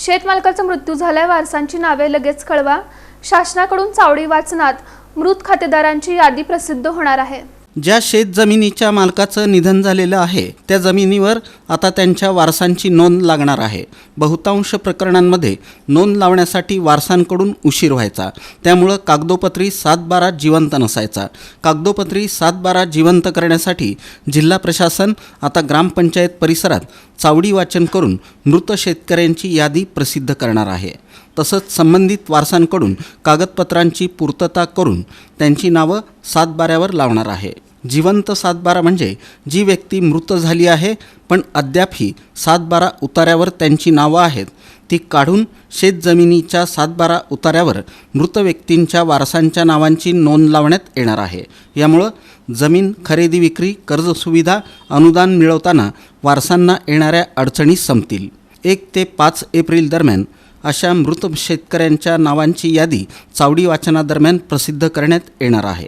शेतमालकाचा मृत्यू झालाय वारसांची नावे लगेच कळवा. शासनाकडून चावडी वाचनात मृत खातेदारांची यादी प्रसिद्ध होणार आहे. ज्या शेत जमिनीच्या मालकाचं निधन झालेलं आहे त्या जमिनीवर आता त्यांच्या वारसांची नोंद लागणार आहे. बहुतांश प्रकरणांमध्ये नोंद लावण्यासाठी वारसांकडून उशीर व्हायचा. त्यामुळं कागदोपत्री सातबारा जिवंत नसायचा. कागदोपत्री सातबारा जिवंत करण्यासाठी जिल्हा प्रशासन आता ग्रामपंचायत परिसरात चावडी वाचन करून मृत शेतकऱ्यांची यादी प्रसिद्ध करणार आहे. तसंच संबंधित वारसांकडून कागदपत्रांची पूर्तता करून त्यांची नावं सातबाऱ्यावर लावणार आहे. जिवंत सातबारा म्हणजे जी व्यक्ती मृत झाली आहे पण अद्यापही सातबारा उतार्यावर त्यांची नावं आहेत. ती काढून शेतजमिनीच्या सातबारा उतार्यावर मृत व्यक्तींच्या वारसांच्या नावांची नोंद लावण्यात येणार आहे. यामुळं जमीन खरेदी विक्री कर्ज सुविधा अनुदान मिळवताना वारसांना येणाऱ्या अडचणी संपतील. एक ते पाच एप्रिल दरम्यान अशा मृत शेतकऱ्यांच्या नावांची यादी चावडी वाचनादरम्यान प्रसिद्ध करण्यात येणार आहे.